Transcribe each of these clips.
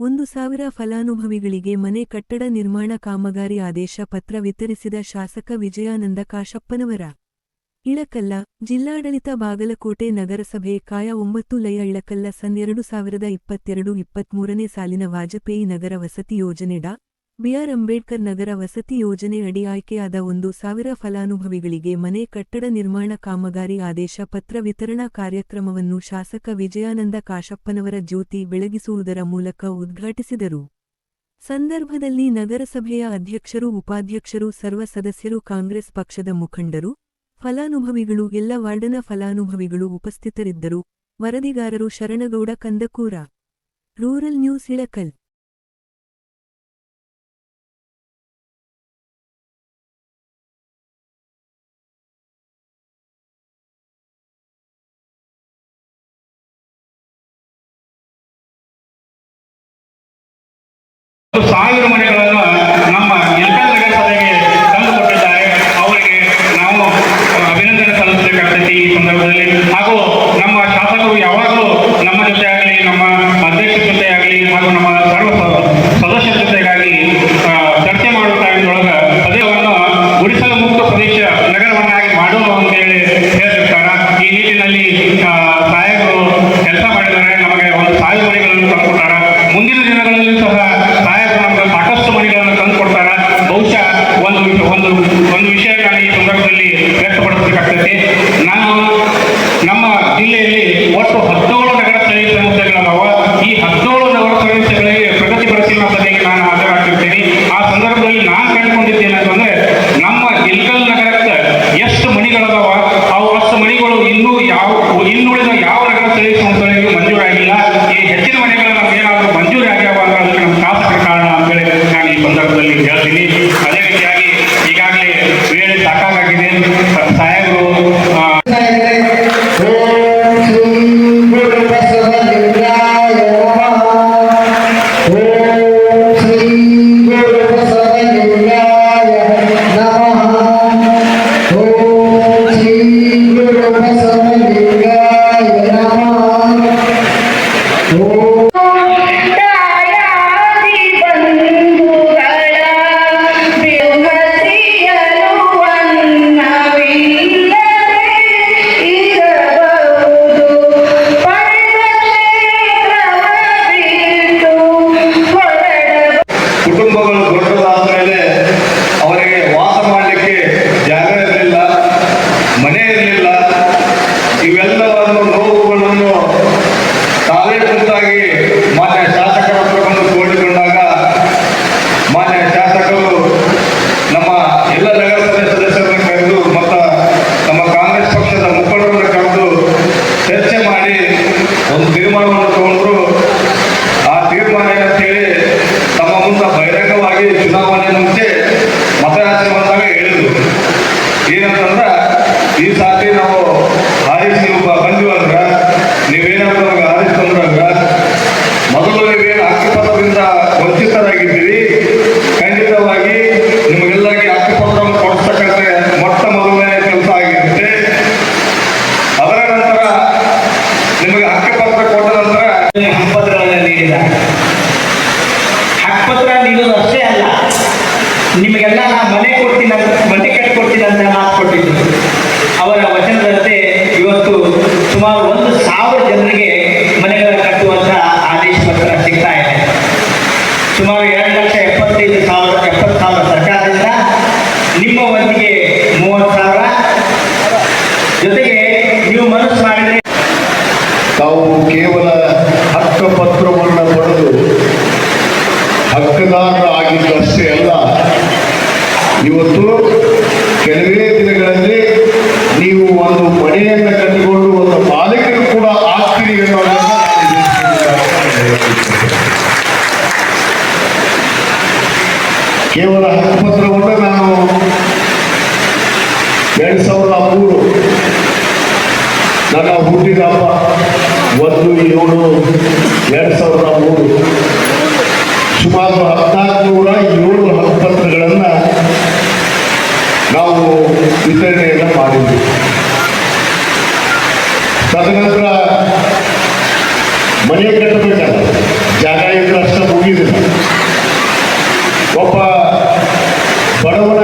ಒಂದು ಸಾವಿರ ಫಲಾನುಭವಿಗಳಿಗೆ ಮನೆ ಕಟ್ಟಡ ನಿರ್ಮಾಣ ಕಾಮಗಾರಿ ಆದೇಶ ಪತ್ರ ವಿತರಿಸಿದ ಶಾಸಕ ವಿಜಯಾನಂದ ಕಾಶಪ್ಪನವರ. ಇಳಕಲ್ಲ, ಜಿಲ್ಲಾಡಳಿತ ಬಾಗಲಕೋಟೆ ನಗರಸಭೆ ಕಾಯ ಒಂಬತ್ತು ಲಯ ಇಳಕಲ್ಲ ಸನ್ ಎರಡು ಸಾವಿರದ ಇಪ್ಪತ್ತೆರಡು ಇಪ್ಪತ್ಮೂರನೇ ಸಾಲಿನ ವಾಜಪೇಯಿ ನಗರ ವಸತಿ ಯೋಜನೆ ಡಾ. ಬಿಆರ್ ಅಂಬೇಡ್ಕರ್ ನಗರ ವಸತಿ ಯೋಜನೆ ಅಡಿ ಆಯ್ಕೆಯಾದ ಒಂದು ಸಾವಿರ ಫಲಾನುಭವಿಗಳಿಗೆ ಮನೆ ಕಟ್ಟಡ ನಿರ್ಮಾಣ ಕಾಮಗಾರಿ ಆದೇಶ ಪತ್ರ ವಿತರಣಾ ಕಾರ್ಯಕ್ರಮವನ್ನು ಶಾಸಕ ವಿಜಯಾನಂದ ಕಾಶಪ್ಪನವರ ಜ್ಯೋತಿ ಬೆಳಗಿಸುವುದರ ಮೂಲಕ ಉದ್ಘಾಟಿಸಿದರು. ಸಂದರ್ಭದಲ್ಲಿ ನಗರಸಭೆಯ ಅಧ್ಯಕ್ಷರು, ಉಪಾಧ್ಯಕ್ಷರು, ಸರ್ವ ಸದಸ್ಯರು, ಕಾಂಗ್ರೆಸ್ ಪಕ್ಷದ ಮುಖಂಡರು, ಫಲಾನುಭವಿಗಳು, ಎಲ್ಲ ವಾರ್ಡನ ಫಲಾನುಭವಿಗಳು ಉಪಸ್ಥಿತರಿದ್ದರು. ವರದಿಗಾರರು Sharanagouda, Kandakura. Rural news, Ilkal. ಸಾವಿರ ಮನೆಗಳನ್ನು ನಮ್ಮ ಎಲ್ಕಲ್ ನಗರಸಭೆಗೆ ತಂದು ಕೊಟ್ಟಿದ್ದಾರೆ ಅವರಿಗೆ ನಾವು ಅಭಿನಂದನೆ ಸಲ್ಲಿಸಬೇಕಾಗ್ತೈತಿ ಈ ಸಂದರ್ಭದಲ್ಲಿ. ಹಾಗೂ ನಮ್ಮ ಶಾಸಕರು ಯಾವಾಗಲೂ ನಮ್ಮ ಜೊತೆ ಆಗಲಿ ನಮ್ಮ ಅಧ್ಯಕ್ಷರ ಜೊತೆ ಆಗಲಿ ಹಾಗೂ ನಮ್ಮ ಸರ್ವ ಸದಸ್ಯರ ಜೊತೆಗಾಗಿ ಚರ್ಚೆ ಮಾಡುವ ಟೈಮ್ನೊಳಗೆ ಪ್ರದೇಶವನ್ನು ಗುಡಿಸಲು ಮುಕ್ತ ಪ್ರದೇಶ ನಗರವನ್ನಾಗಿ ಮಾಡುವ ಅಂತೇಳಿ ಹೇಳ್ತಿರ್ತಾರೆ ಈ ನಿಟ್ಟಿನಲ್ಲಿ ಸಾಹೇಬರು ಕೆಲಸ ಮಾಡಿದ್ದಾರೆ ಒಂದು ಸಾವಿರ ಮನೆಗಳನ್ನು ತಂದುಕೊಟ್ಟಾರ ಮುಂದಿನ ದಿನಗಳಲ್ಲಿ ಸಹ ಸಾಹೇಬರು ನಮಗೆ ಸಾಕಷ್ಟು ಮನೆಗಳನ್ನು ತಂದುಕೊಡ್ತಾರೆ ಬಹುಶಃ ಒಂದು ವಿಷ- ಒಂದು ಒಂದು ವಿಷಯ ನಾನು ಈ ಸಂದರ್ಭದಲ್ಲಿ ವ್ಯಕ್ತಪಡಿಸಬೇಕಾಗ್ತೈತಿ ನಾನು ನೀಡಿದ್ದಾರೆ ಹಕ್ಕುಪತ್ರ ನೀಡೋದು ಅಷ್ಟೇ ಅಲ್ಲ. ನಿಮಗೆಲ್ಲ ನಾ ಮನೆ ಕೊಡ್ತೀನಿ ಮನೆ ಕಟ್ಕೊಡ್ತೀನಿ ಅಂತ ಮಾತು ಕೊಟ್ಟಿದ್ದು ಅವರ ವಚನದಂತೆ ಇವತ್ತು ಸುಮಾರು ಒಂದು ಸಾವಿರ ಜನರಿಗೆ ಮನೆಗಳನ್ನು ಕಟ್ಟುವಂತ ಆದೇಶ ಪತ್ರ ಸಿಗ್ತಾ ಇದೆ. ಸುಮಾರು ಎರಡು ಲಕ್ಷ ಎಪ್ಪತ್ತೈದು ಸಾವಿರ, ಎಪ್ಪತ್ತು ಸಾವಿರ ಸರ್ಕಾರದಿಂದ ನಿಮ್ಮ ಒಂದಿಗೆ ಮೂವತ್ತು ಸಾವಿರ. ಜೊತೆಗೆ ನೀವು ಮನಸ್ಸು ಮಾಡಿದ್ರೆ ತಾವು ಕೇವಲ ಹಕ್ಕುಪತ್ರವನ್ನು ಪಡೆದು ಹಕ್ಕುದಾರ ಆಗಿದ್ದಷ್ಟೇ ಅಲ್ಲ, ಇವತ್ತು ಕೆಲವೇ ದಿನಗಳಲ್ಲಿ ನೀವು ಒಂದು ಮನೆಯನ್ನು ಕಟ್ಟಿಕೊಂಡು ಒಂದು ಮಾಲೀಕರು ಕೂಡ ಆಗ್ತೀರಿ ಕೇವಲ ಹಕ್ಕುಪತ್ರವನ್ನು ನಾನು ಎರಡು ಸಾವಿರದ ಮೂರು ನನ್ನ ಹುಟ್ಟಿದ ಹಬ್ಬ ಏಳು ಎರಡು ಸಾವಿರದ ಮೂರು. ಸುಮಾರು ಹದಿನಾಲ್ಕು ನೂರ ಏಳು ಹತ್ತತ್ರಗಳನ್ನು ನಾವು ವಿತರಣೆಯನ್ನು ಮಾಡಿದ್ವಿ. ತದನಂತರ ಮನೆ ಕಟ್ಟಬೇಕಲ್ಲ ಜಾಗ ಇದ್ರೆ ಅಷ್ಟ ಮುಗಿದಿಲ್ಲ ಒಬ್ಬ ಬಡವನ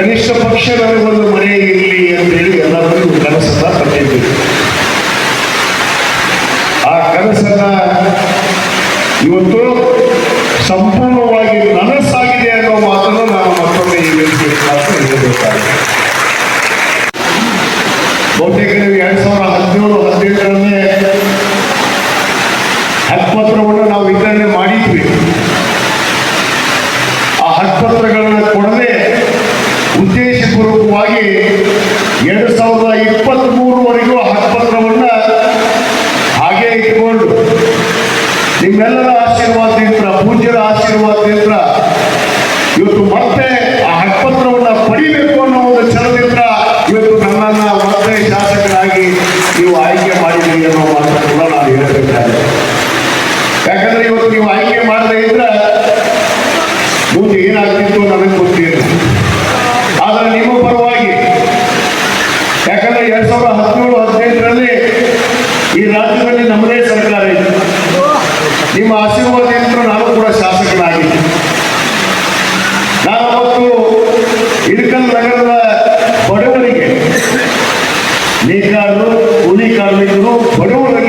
ಕನಿಷ್ಠ ಪಕ್ಷ ನನಗೊಂದು ಮನೆ ಇರಲಿ ಅಂತ ಹೇಳಿ ಎಲ್ಲರಿಗೂ ಕನಸನ್ನ ಪಟ್ಟಿದ್ದೀವಿ ಆ ಕನಸನ್ನ ಇವತ್ತು ಸಂಪೂರ್ಣವಾಗಿ ನನಸಾಗಿದೆ ಅನ್ನೋ ಮಾತನ್ನು ನಾನು ಮತ್ತೊಮ್ಮೆ ಈ ವೇದಿಕೆ ಹೇಳಬೇಕಾಗಿದೆ. ಬಹುತೇಕ ನೀವು ಎರಡ್ ಸಾವಿರದ ಹದಿನೇಳು, ಹದಿನೆಂಟರಲ್ಲೇ ಹಕ್ಕಪತ್ರವನ್ನು ನಾವು ವಿತರಣೆ ಮಾಡಿದ್ವಿ. ಆ ಹಕ್ಕಪತ್ರಗಳ ni carlos, ni carlos,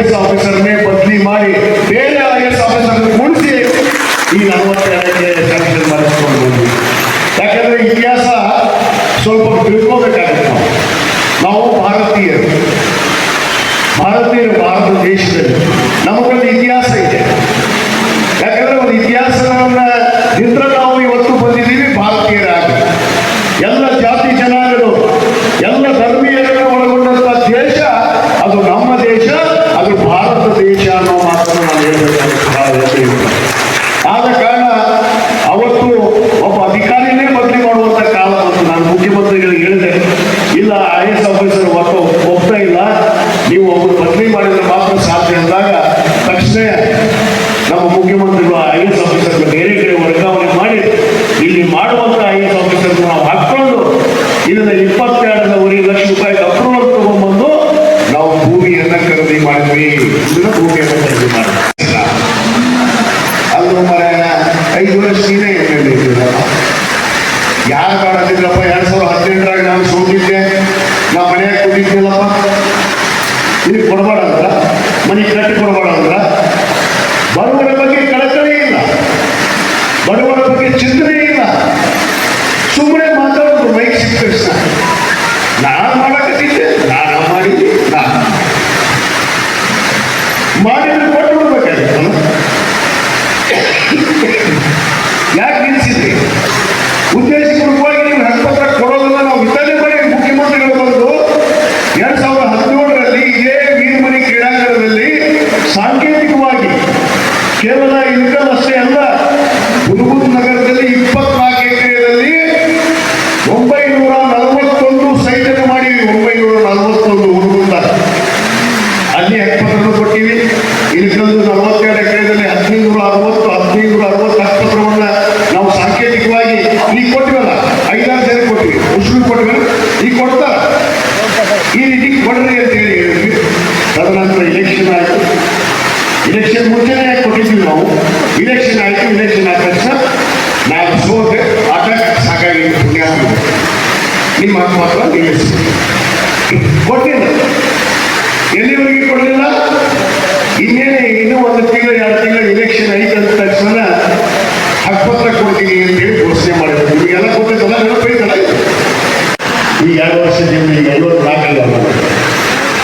ఎన్నికలు ఆఫీసర్ని ಚಿಂತನೆ ಇಲ್ಲ. ಸುಮ್ಮನೆ ಮಾತಾಡೋದು ಮೈಕ್ ಸಿಕ್ಕ ನಾನು ಮಾಡಕತ್ತಿದ್ದೆ, ನಾನು ಮಾಡಿದ್ದೆ, ನಾನು ಮಾಡಿದ್ರೆ ಕೊಟ್ಟು ಯಾಕೆ ನಿಲ್ಸಿದ್ರಿ? ನೀವು ಹಸ್ಪತ್ರ ಕೊಡೋದನ್ನ ನಾವು ಮುಖ್ಯಮಂತ್ರಿಗಳು ಬಂದು ಎರಡ್ ಸಾವಿರದ ಇದೇ ವೀರಮಣಿ ಕ್ರೀಡಾಂಗಣದಲ್ಲಿ ಸಾಂಕೇತಿಕವಾಗಿ ಕೇವಲ ಇನ್ಕಮ್ ಅಷ್ಟೇ ಅಲ್ಲ ಹುಡುಗರು ಇಲೆಕ್ಷನ್ ಮುಂಚೆನೇ ಕೊಟ್ಟಿದ್ವಿ ನಾವು. ಇಲೆಕ್ಷನ್ ಆಯ್ತು ಇಲೆಕ್ಷನ್ ಆದ ತಕ್ಷಣ ನಾವು ಸೋತೆ ಆದಾಗ ಸಾಕಾಗಿ ಪುಣ್ಯ ನಿಮ್ಮ ಮಾತ್ರ ನಿಲ್ಲಿಸಿ. ಕೊಟ್ಟಿಲ್ಲ. ಎಲ್ಲಿವರೆಗೆ ಕೊಡಲಿಲ್ಲ? ಇನ್ನೇನೆ ಇನ್ನೂ ಒಂದು ತಿಂಗಳು, ಎರಡು ತಿಂಗಳು ಇಲೆಕ್ಷನ್ ಐತೆ ಅಂತ ತಕ್ಷಣ ಹಕ್ಕಪತ್ರ ಕೊಡ್ತೀನಿ ಅಂತ ಹೇಳಿ ಘೋಷಣೆ ಮಾಡಿದ್ರು. ನಿಮಗೆಲ್ಲ ಕೊಟ್ಟಿದ್ದಲ್ಲ ನೆನಪೈತಲ್ಲ ಈಗ ಎರಡು ವರ್ಷ ಈಗ ಐವತ್ತು ನಾಲ್ಕಲ್ಲ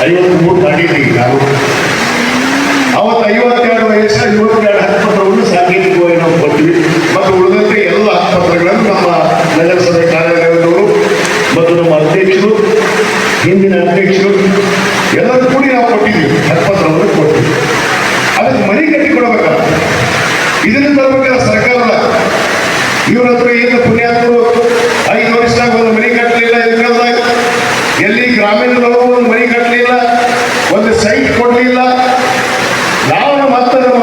ಐವತ್ತು ಮೂರು ದಾಟಿದ್ದೀವಿ ನಾವು ಅವತ್ತು ಐವತ್ತೆರಡು ವಯಸ್ಸು ಐವತ್ತೆರಡು ಹಕ್ಕುಪತ್ರವನ್ನು ಸಾಂಕೇತಿಕವಾಗಿ ನಾವು ಕೊಟ್ಟಿವಿ ಮತ್ತು ಉಳಿದಂತೆ ಎಲ್ಲ ಹಕ್ಕುಪತ್ರಗಳನ್ನು ನಮ್ಮ ನಗರಸಭೆ ಕಾರ್ಯಾಲಯದವರು ಮತ್ತು ನಮ್ಮ ಅಧ್ಯಕ್ಷರು, ಹಿಂದಿನ ಅಧ್ಯಕ್ಷರು, ಎಲ್ಲರೂ ಕೂಡಿ ನಾವು ಕೊಟ್ಟಿದ್ದೀವಿ. ಹಕ್ಕುಪತ್ರವನ್ನು ಕೊಟ್ಟಿದ್ವಿ ಅದಕ್ಕೆ ಮನೆ ಕಟ್ಟಿ ಕೊಡಬೇಕಲ್ಲ ಇದನ್ನು ತರಬೇಕಲ್ಲ ಸರ್ಕಾರದ? ಇವ್ರ ಹತ್ರ ಏನು ಪುಣ್ಯಾತ್ಮರು ಐದು ವರ್ಷ ಒಂದು ಮನೆ ಕಟ್ಟಲಿಲ್ಲ, ಎಲ್ಲಿ ಗ್ರಾಮೀಣದವರು ಒಂದು ಮನೆ ಕಟ್ಟಲಿಲ್ಲ? ಒಂದು ಸೈಟ್ ಕೊಡಲಿಲ್ಲ ನಾವು ಮತ್ತೆ ನಮ್ಮ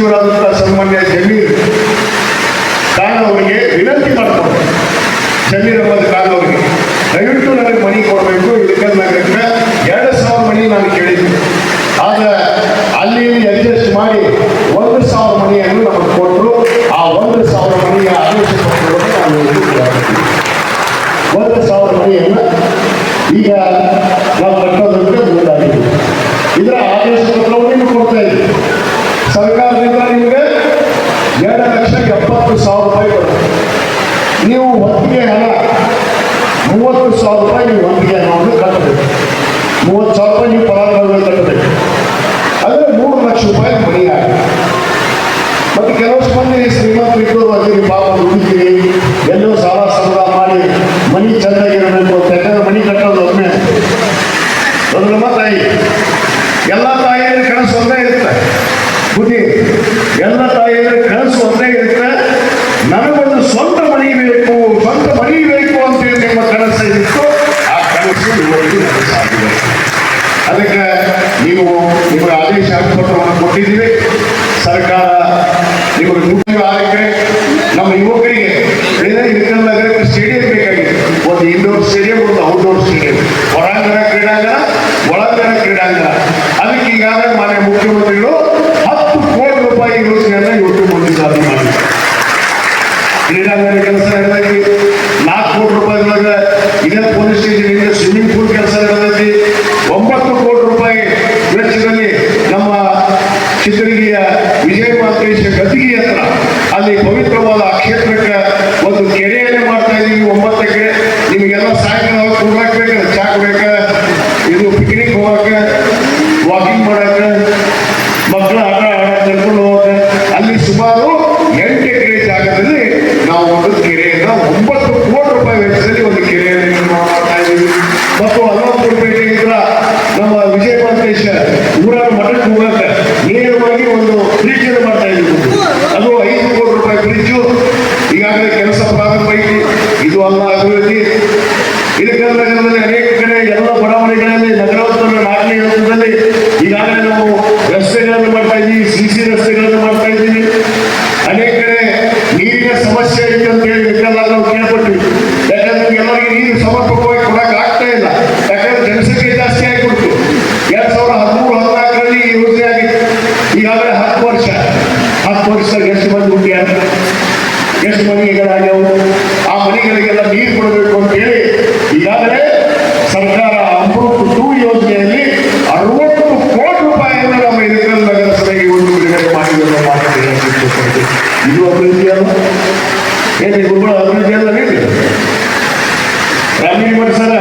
ವಸತಿ ಸಚಿವರಾದಂತಹ ಸನ್ಮಾನ್ಯ ಜಮೀರ್ ಖಾನ್ ಅವರಿಗೆ ವಿನಂತಿ ಮಾಡ್ಕೊಂಡು ಜಮೀರ್ ಅಹಮದ್ ಖಾನ್ ಅವರಿಗೆ. ದಯವಿಟ್ಟು ನನಗೆ ಮನೆ ಕೊಡಬೇಕು. ಇದಕ್ಕೆ ನಗರಕ್ಕೆ ಎರಡು ಸಾವಿರ ಮನೆ ನಾನು ಕೇಳಿದ್ದೆ ಆದ್ರೆ ಅಲ್ಲಿ ಅಡ್ಜಸ್ಟ್ ಮಾಡಿ ಒಂದು ಸಾವಿರ ಮನೆಯನ್ನು ನಮಗೆ ಕೊಟ್ಟರು ಆ ಒಂದು ಸಾವಿರ ಮನೆಯ ಆದೇಶ ನಾನು ಒಂದು ಸಾವಿರ ಮನೆಯನ್ನು ಈಗ ನಾವು ಕಟ್ಟೋದಕ್ಕೆ ಮುಂದಾಗಿದೆ. ಇದರ ಸರ್ಕಾರದಿಂದ ನಿಮಗೆ ಎರಡು ಲಕ್ಷ ಎಪ್ಪತ್ತು ಸಾವಿರ ರೂಪಾಯಿ ಬರುತ್ತೆ ನೀವು ಒತ್ತಿಗೆ ಹಣ, ಮೂವತ್ತು ಸಾವಿರ ರೂಪಾಯಿ ನೀವು ಒತ್ತಿಗೆ ಹಣವನ್ನು ಕಟ್ಟಬೇಕು. ಮೂವತ್ತು ಸಾವಿರ ರೂಪಾಯಿ ನೀವು ಫಲಾನುಭವಿಗಳು ಕಟ್ಟಬೇಕು. ಅಂದರೆ ಮೂರು ಲಕ್ಷ ರೂಪಾಯಿ ಮನಿ ಆಗುತ್ತೆ ಮತ್ತು ಕೆಲವಷ್ಟು ಮಂದಿ ಶ್ರೀಮಂತರು ಇದ್ದವರು ಅದೀರಿ ಪಾಪ ದುಡಿತೀರಿ ಎಲ್ಲೋ ಸಾಲ ಸಂಗ್ರಹ ಮಾಡಿ ಮನಿ ಚೆನ್ನಾಗಿರಬೇಕು ಅಂತ ಯಾಕಂದ್ರೆ ಮನಿ ಕಟ್ಟೋದು ಒಮ್ಮೆ ದೊಡ್ಡಮ್ಮ ತಾಯಿ ಎಲ್ಲ ತಾಯಿಯರ ಕನಸು ಒಂದೇ ಇರುತ್ತೆ ಬುದ್ಧಿ ಎಲ್ಲ ತಾಯಿಯರ ಕನಸು ಒಂದೇ ಇರುತ್ತೆ ನನಗೊಂದು ಸ್ವಂತ ಮನೆ ಬೇಕು ಸ್ವಂತ ಮನೆ ಬೇಕು ಅಂತೇಳಿ ನಿಮ್ಮ ಕನಸು ಇತ್ತು ಆ ಕನಸು ಇವತ್ತು ನನಸಾಗಿದೆ ಅದಕ್ಕೆ ನೀವು ನಿಮಗೆ ಆದೇಶ ಪತ್ರವನ್ನು ಕೊಟ್ಟಿದ್ದೀವಿ ಸರ್ಕಾರ ನಿಮಗೆ ನೂರು ಆರಕ್ಕೆ ನಮ್ಮ ಯುವಕರಿಗೆ ಏನೇ ಇರಿಕಲ್ ನಗರಕ್ಕೆ ಸ್ಟೇಡಿಯಂ ಬೇಕಾಗಿದೆ ಒಂದು ಇಂಡೋರ್ ಸ್ಟೇಡಿಯಂ ಒಂದು ಔಟ್ಡೋರ್ ಸ್ಟೇಡಿಯಂ ಹೊರಾಂಗಣ ಕ್ರೀಡಾಂಗಣ ಒಳಾಂಗಣ ಕ್ರೀಡಾಂಗಣ ಅದಕ್ಕೆ ಈಗಾಗಲೇ ಮಾನ್ಯ ಮುಖ್ಯಮಂತ್ರಿಗಳು ಹತ್ತು ಕೋಟಿ ರೂಪಾಯಿ ಯೋಜನೆಯನ್ನು ಇವತ್ತು ಮುಂದೆ ಸಾಧನೆ ಮಾಡಿದ್ದಾರೆ ಕ್ರೀಡಾಂಗಣ ಕೆಲಸ ನಡೆದೈತಿ ನಾಲ್ಕು ಕೋಟಿ ರೂಪಾಯಿದೊಳಗೆ ಇದೇ ಪೊಲೀಸ್ ಸ್ಟೇಷನ್ ಸ್ವಿಮ್ಮಿಂಗ್ ಪೂಲ್ ಕೆಲಸ ನಡೆದೈತಿ ಒಂಬತ್ತು ಕೋಟಿ ರೂಪಾಯಿ ವೆಚ್ಚದಲ್ಲಿ ನಮ್ಮ ಚಿತ್ರಗಿರಿಯ ವಿಜಯ ಮಾತೇಶ ಗದಿಗೆ ಹತ್ರ. ಅಲ್ಲಿ ಪವಿತ್ರವಾದ ಕ್ಷೇತ್ರಕ್ಕೆ ಒಂದು ಕೆರೆಯನ್ನೇ ಮಾಡ್ತಾ ಇದೀವಿ ಒಂಬತ್ತು ಎಕರೆ ನಿಮಗೆಲ್ಲ ಸಾಯಂಕಾಲ ಕೂಡಾಕ್ಬೇಕು ಬೇಕು ಚಾ ಕುಡಿಯಕ ಇದು ಪಿಕ್ನಿಕ್ ಹೋಗಕ್ಕೆ ವಾಕಿಂಗ್ ಮಾಡಕ್ಕೆ ಮಕ್ಕಳು ಆಟ ಆಡಕ್ಕೆ ಕರ್ಕೊಂಡು ಹೋಗಕ್ಕೆ ಅಲ್ಲಿ ಸುಮಾರು ಎಂಟು ಎಕರೆ ಜಾಗದಲ್ಲಿ ನಾವು ಒಂದು ಕೆರೆಯನ್ನ ಒಂಬತ್ತು ಕೋಟಿ ರೂಪಾಯಿ ವೆಚ್ಚದಲ್ಲಿ ಒಂದು ಕೆರೆಯನ್ನು ನಿರ್ಮಾಣ ಮಾಡ್ತಾ ಇದ್ದೀವಿ ಮತ್ತು ಅಲ್ಲಂಪುರ ಪೇಟೆಯಿಂದ ನಮ್ಮ ವಿಜಯ ಮಾತೇಶ ಊರ ಮಠಕ್ಕೆ ಹೋಗಕ್ಕೆ ನೇರವಾಗಿ ಒಂದು ಬ್ರಿಡ್ಜ್ ಅನ್ನು ಮಾಡ್ತಾ ಇದ್ದೀವಿ ಅದು ಐದು ಕೋಟಿ ರೂಪಾಯಿ ಬ್ರಿಡ್ಜು ಈಗಾಗಲೇ ಕೆಲಸ ಪ್ರಾರಂಭ ಐತಿ ಇದು ಅಲ್ಲ ಅಭಿವೃದ್ಧಿ ಇದಕ್ಕೆಲ್ಲ ನಗರದಲ್ಲಿ ಅನೇಕ ಕಡೆ ಎಲ್ಲ ಬಡಾವಣೆಗಳಲ್ಲಿ ನಗರೋತ್ತರ ನಾಲ್ಕನೇ ಹಂತದಲ್ಲಿ ಈಗಾಗಲೇ ನಾವು ರಸ್ತೆಗಳನ್ನು ಮಾಡ್ತಾ ಇದ್ದೀವಿ ಸಿ ಸಿ ರಸ್ತೆಗಳನ್ನು ಮಾಡ್ತಾ ಇದ್ದೀವಿ ಅನೇಕ ಕಡೆ ನೀರಿನ ಸಮಸ್ಯೆ ಐತೆ ಅಂತ ಹೇಳಿ ಇದಕ್ಕೆಲ್ಲ ನಾವು ಕೇಳ್ಪಟ್ವಿ ಯಾಕಂದ್ರೆ ಎಲ್ಲರಿಗೆ ನೀರು ಸಮರ್ಪಕವಾಗಿ ಕೊಡಕ್ಕೆ ಆಗ್ತಾ ಇಲ್ಲ ಯಾಕಂದ್ರೆ ಜನಸಂಖ್ಯೆ ಜಾಸ್ತಿ ಆಗಿಬಿಡ್ತು ಎರಡ್ ಸಾವಿರದ ಹದಿಮೂರು ಹದಿನಾಲ್ಕರಲ್ಲಿ ಈ ಯೋಜನೆ ಆಗಿತ್ತು ಈಗಾಗಲೇ ಹತ್ತು ವರ್ಷ ವರ್ಷದಾಗ ಎಷ್ಟು ಮಂದಿ ಹುಟ್ಟಿಯಾರ ಎಷ್ಟು ಮನೆಗಳಾಗ್ಯಾವು ಆ ಮನೆಗಳಿಗೆಲ್ಲ ನೀರು ಕೊಡಬೇಕು ಅಂತ ಹೇಳಿ ಈಗಾಗಲೇ ಸರ್ಕಾರ ಅಮೃತ್ ಟೂ ಯೋಜನೆಯಲ್ಲಿ ಅರವತ್ತು ಕೋಟಿ ರೂಪಾಯಿಯನ್ನು ನಮ್ಮ ಹಿರಿಕಲ್ ನಗರ ಸಭೆಗೆ ಒಂದು ಬಿಡುಗಡೆ ಮಾಡಿದ ಮಾಹಿತಿ ಇದು ಅಭಿವೃದ್ಧಿ ಅಲ್ಲ. ಏನು ಇವುಗಳು ಅಭಿವೃದ್ಧಿ ಅಲ್ಲ ಇದು? ಗ್ರಾಮೀಣ ಸರ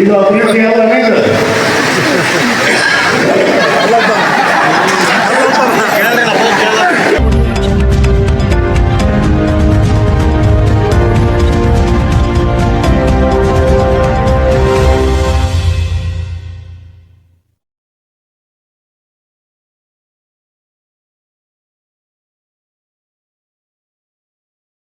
ಇದು ಅಭಿವೃದ್ಧಿ ಅಲ್ಲ ಇದು?